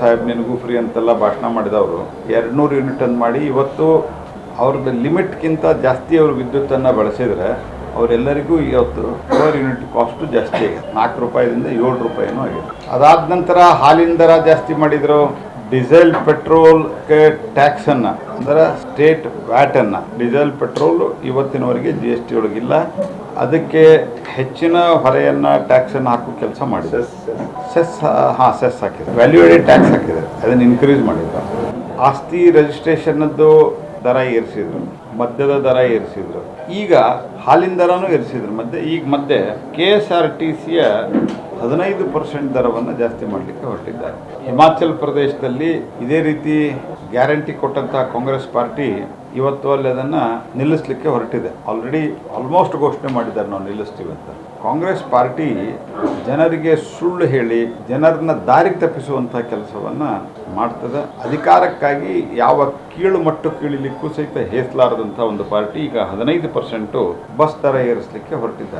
ಸಾಹೇಬ್, ನಿನಗೂ ಫ್ರೀ ಅಂತೆಲ್ಲ ಭಾಷಣ ಮಾಡಿದವರು. ಎರಡುನೂರು ಯೂನಿಟ್ ಯೂನಿಟನ್ನು ಮಾಡಿ ಇವತ್ತು ಅವ್ರದ್ದು ಲಿಮಿಟ್ಗಿಂತ ಜಾಸ್ತಿ ಅವರು ವಿದ್ಯುತ್ತನ್ನು ಬಳಸಿದರೆ ಅವರೆಲ್ಲರಿಗೂ ಇವತ್ತು ಪರ್ ಯೂನಿಟ್ ಕಾಸ್ಟು ಜಾಸ್ತಿ ಆಗಿದೆ. ನಾಲ್ಕು ರೂಪಾಯಿದಿಂದ ಏಳು ರೂಪಾಯಿನೂ ಆಗಿದೆ. ಅದಾದ ನಂತರ ಹಾಲಿನ ದರ ಜಾಸ್ತಿ ಮಾಡಿದರು. ಡೀಸೆಲ್ ಪೆಟ್ರೋಲ್ಗೆ ಟ್ಯಾಕ್ಸನ್ನು ಅಂದ್ರೆ ಸ್ಟೇಟ್ ವ್ಯಾಟನ್ನು ಡೀಸೆಲ್ ಪೆಟ್ರೋಲು ಇವತ್ತಿನವರೆಗೆ ಜಿ ಎಸ್ ಟಿ ಒಳಗಿಲ್ಲ. ಅದಕ್ಕೆ ಹೆಚ್ಚಿನ ಹೊರೆಯನ್ನು ಟ್ಯಾಕ್ಸನ್ನು ಹಾಕೋ ಕೆಲಸ ಮಾಡಿದೆ ಸೆಸ್ ಹಾಂ ಸೆಸ್ ಹಾಕಿದೆ ವ್ಯಾಲ್ಯೂ ಟ್ಯಾಕ್ಸ್ ಹಾಕಿದೆ ಅದನ್ನು ಇನ್ಕ್ರೀಸ್ ಮಾಡಿದ್ರು. ಆಸ್ತಿ ರಿಜಿಸ್ಟ್ರೇಷನ್ನದ್ದು ದರ ಏರಿಸಿದ್ರು. ಮದ್ಯದ ದರ ಏರಿಸಿದ್ರು. ಈಗ ಹಾಲಿನ ದರನೂ ಏರಿಸಿದ್ರು. ಮಧ್ಯೆ ಈಗ ಮಧ್ಯೆ ಕೆ ಎಸ್ ಆರ್ ಟಿ ಸಿಯ ಹದಿನೈದು ಪರ್ಸೆಂಟ್ ದರವನ್ನು ಜಾಸ್ತಿ ಮಾಡಲಿಕ್ಕೆ ಹೊರಟಿದ್ದಾರೆ. ಹಿಮಾಚಲ್ ಪ್ರದೇಶದಲ್ಲಿ ಇದೇ ರೀತಿ ಗ್ಯಾರಂಟಿ ಕೊಟ್ಟಂತಹ ಕಾಂಗ್ರೆಸ್ ಪಾರ್ಟಿ ಇವತ್ತು ಅಲ್ಲಿ ಅದನ್ನು ನಿಲ್ಲಿಸಲಿಕ್ಕೆ ಹೊರಟಿದೆ. ಆಲ್ರೆಡಿ ಆಲ್ಮೋಸ್ಟ್ ಘೋಷಣೆ ಮಾಡಿದ್ದಾರೆ ನಾವು ನಿಲ್ಲಿಸ್ತೀವಿ ಅಂತ. ಕಾಂಗ್ರೆಸ್ ಪಾರ್ಟಿ ಜನರಿಗೆ ಸುಳ್ಳು ಹೇಳಿ, ಜನರನ್ನ ದಾರಿಗೆ ತಪ್ಪಿಸುವಂಥ ಕೆಲಸವನ್ನು ಮಾಡ್ತದೆ. ಅಧಿಕಾರಕ್ಕಾಗಿ ಯಾವ ಕೀಳು ಮಟ್ಟು ಕೀಳಿಲಿಕ್ಕೂ ಸಹಿತ ಹೇಸಲಾರದಂಥ ಒಂದು ಪಾರ್ಟಿ ಈಗ ಹದಿನೈದು ಪರ್ಸೆಂಟು ಬಸ್ ದರ ಏರಿಸಲಿಕ್ಕೆ ಹೊರಟಿದ್ದಾರೆ.